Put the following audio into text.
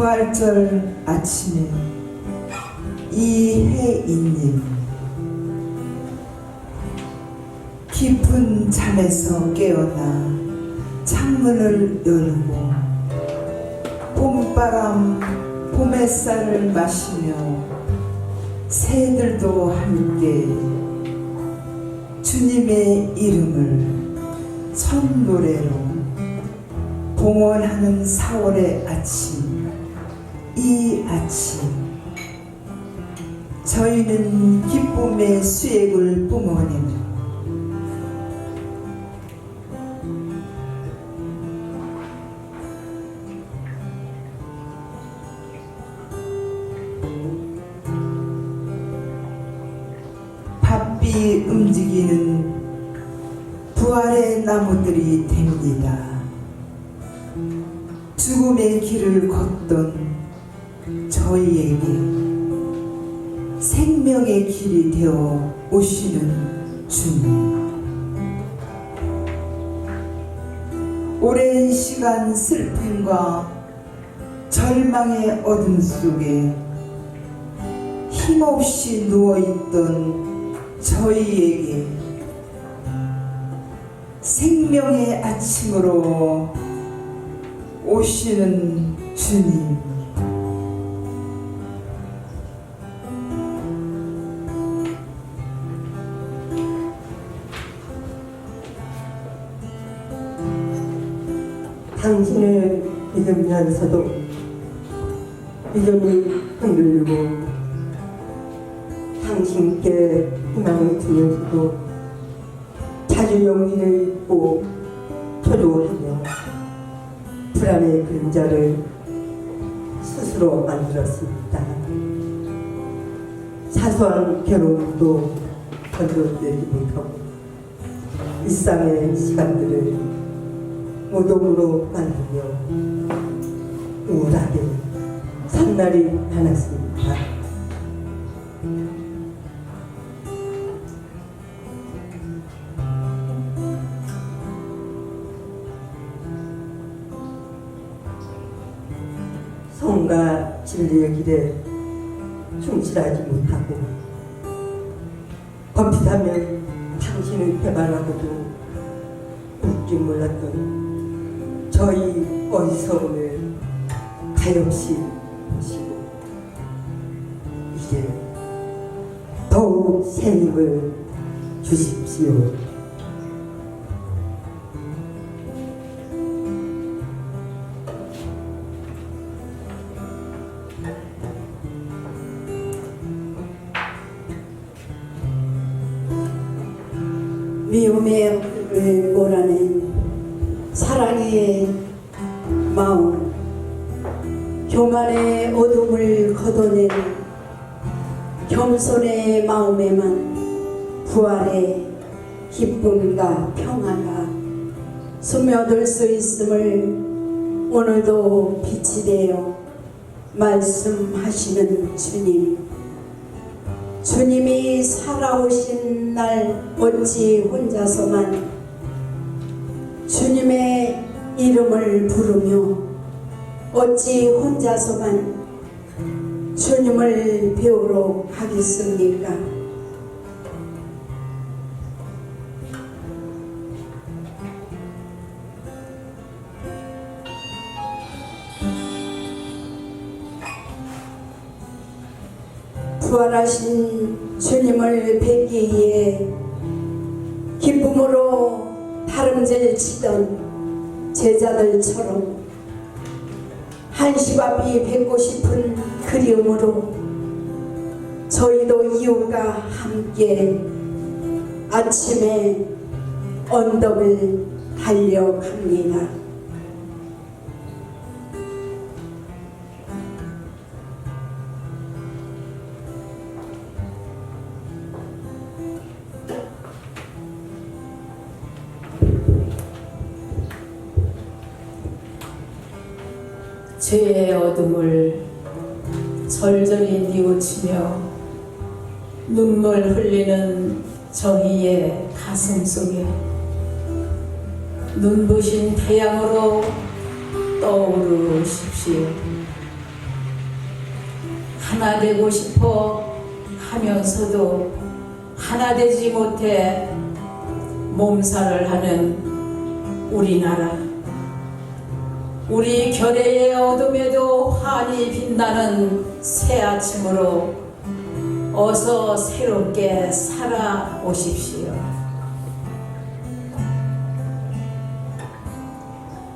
부활절 아침에 이혜인님 깊은 잠에서 깨어나 창문을 열고 봄바람 봄햇살을 마시며 새들도 함께 주님의 이름을 선노래로 봉헌하는 4월의 아침 이 아침 저희는 기쁨의 수액을 뿜어내며 바삐 움직이는 부활의 나무들이 됩니다. 죽음의 길을 걷던 저희에게 생명의 길이 되어 오시는 주님. 오랜 시간 슬픔과 절망의 어둠 속에 힘없이 누워있던 저희에게 생명의 아침으로 오시는 주님. 당신을 믿으면서도 믿음이 흔들리고 당신께 희망을 주면서도 자주 용기를 잃고 초조하며 불안의 그림자를 스스로 만들었습니다. 사소한 괴로움도 건져내지 못하고 일상의 시간들을 무덤으로 만들며 우울하게 산 날이 많았습니다. 성과 진리의 길에 충실하지 못하고 범피하면 당신을 배반하고도 웃지 몰랐던 저희 어리석음을 가엾이 보시고 이제 더욱 새 힘을 주십시오. 미움의 흙을 몰아낸 사랑의 마음 교만의 어둠을 걷어낸 겸손의 마음에만 부활의 기쁨과 평화가 스며들 수 있음을 오늘도 빛이 되어 말씀하시는 주님. 주님이 살아오신 날 어찌 혼자서만 주님의 이름을 부르며 어찌 혼자서만 주님을 배우러 가겠습니까? 부활하신 주님을 뵙기 위해 기쁨으로 다름질 치던 제자들처럼 한시 앞이 뵙고 싶은 그리움으로 저희도 이웃과 함께 아침에 언덕을 달려갑니다. 죄의 어둠을 절절히 뉘우치며 눈물 흘리는 저희의 가슴 속에 눈부신 태양으로 떠오르십시오. 하나 되고 싶어 하면서도 하나 되지 못해 몸살을 하는 우리나라. 우리 결의의 어둠에도 환히 빛나는 새 아침으로 어서 새롭게 살아오십시오.